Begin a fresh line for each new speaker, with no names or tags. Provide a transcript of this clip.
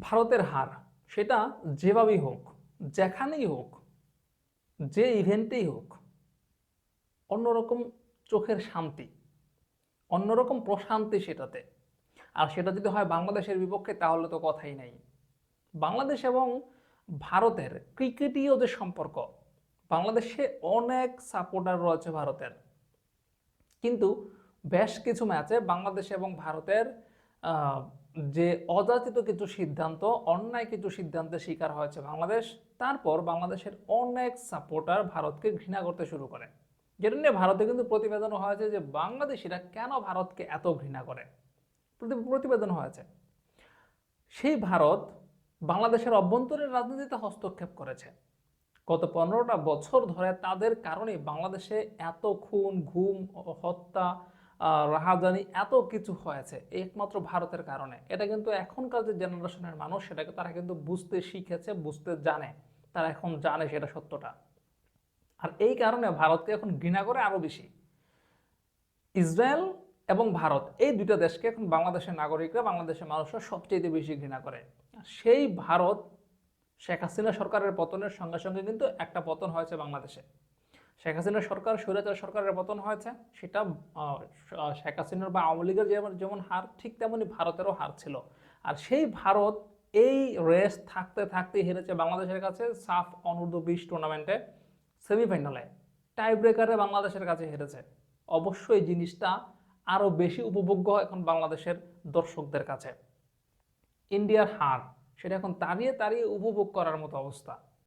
ভারতের হার, সেটা যেভাবেই হোক, যেখানেই হোক, যে ইভেন্টেই হোক, অন্যরকম চোখের শান্তি, অন্যরকম প্রশান্তি সেটাতে। আর সেটা যদি হয় বাংলাদেশের বিপক্ষে, তাহলে তো কথাই নাই। বাংলাদেশ এবং ভারতের ক্রিকেটীয় যে সম্পর্ক, বাংলাদেশে অনেক সাপোর্টার রয়েছে ভারতের। কিন্তু বেশ কিছু ম্যাচে বাংলাদেশ এবং ভারতের যে অযাচিত কিছু সিদ্ধান্ত, অন্যায় কিছু সিদ্ধান্তের শিকার হয়েছে বাংলাদেশ, তারপর বাংলাদেশের অনেক সাপোর্টার ভারতকে ঘৃণা করতে শুরু করে। যেটা নিয়ে ভারতে কিন্তু প্রতিবেদন হয়েছে যে বাংলাদেশিরা কেন ভারতকে এত ঘৃণা করে? প্রতি- প্রতিবেদন হয়েছে। সেই ভারত বাংলাদেশের অভ্যন্তরীণ রাজনীতিতে হস্তক্ষেপ করেছে। গত পনেরোটা বছর ধরে তাদের কারণে বাংলাদেশে এত খুন, ঘুম, হত্যা রাহাজানি এত কিছু হয়েছে, একমাত্র ভারতের কারণে। এটা কিন্তু এখনকার যে জেনারেশনের মানুষ, সেটাকে তারা কিন্তু বুঝতে শিখেছে, বুঝতে জানে। তারা এখন জানে সেটা সত্যটা। আর এই কারণে ভারতকে এখন ঘৃণা করে আরও বেশি। ইসরায়েল এবং ভারত, এই দুইটা দেশকে এখন বাংলাদেশের নাগরিকরা, বাংলাদেশের মানুষরা সবচেয়ে বেশি ঘৃণা করে। সেই ভারত, শেখ হাসিনা সরকারের পতনের সঙ্গে সঙ্গে কিন্তু একটা পতন হয়েছে বাংলাদেশে। শেখ হাসিনা সরকার স্বৈরাচার সরকারের পতন হয়েছে, সেটা শেখ হাসিনার বা আওয়ামী লীগের যেমন যেমন হার, ঠিক তেমনই ভারতেরও হার ছিল। আর সেই ভারত এই রেস থাকতে থাকতে হেরেছে বাংলাদেশের কাছে সাফ অনূর্ধ্ব বিশ টুর্নামেন্টে সেমিফাইনালে টাই ব্রেকারে বাংলাদেশের কাছে হেরেছে। অবশ্যই জিনিসটা আরও বেশি উপভোগ্য এখন বাংলাদেশের দর্শকদের কাছে। ইন্ডিয়ার হার, সেটা এখন তাড়িয়ে তাড়িয়ে উপভোগ করার মতো অবস্থা।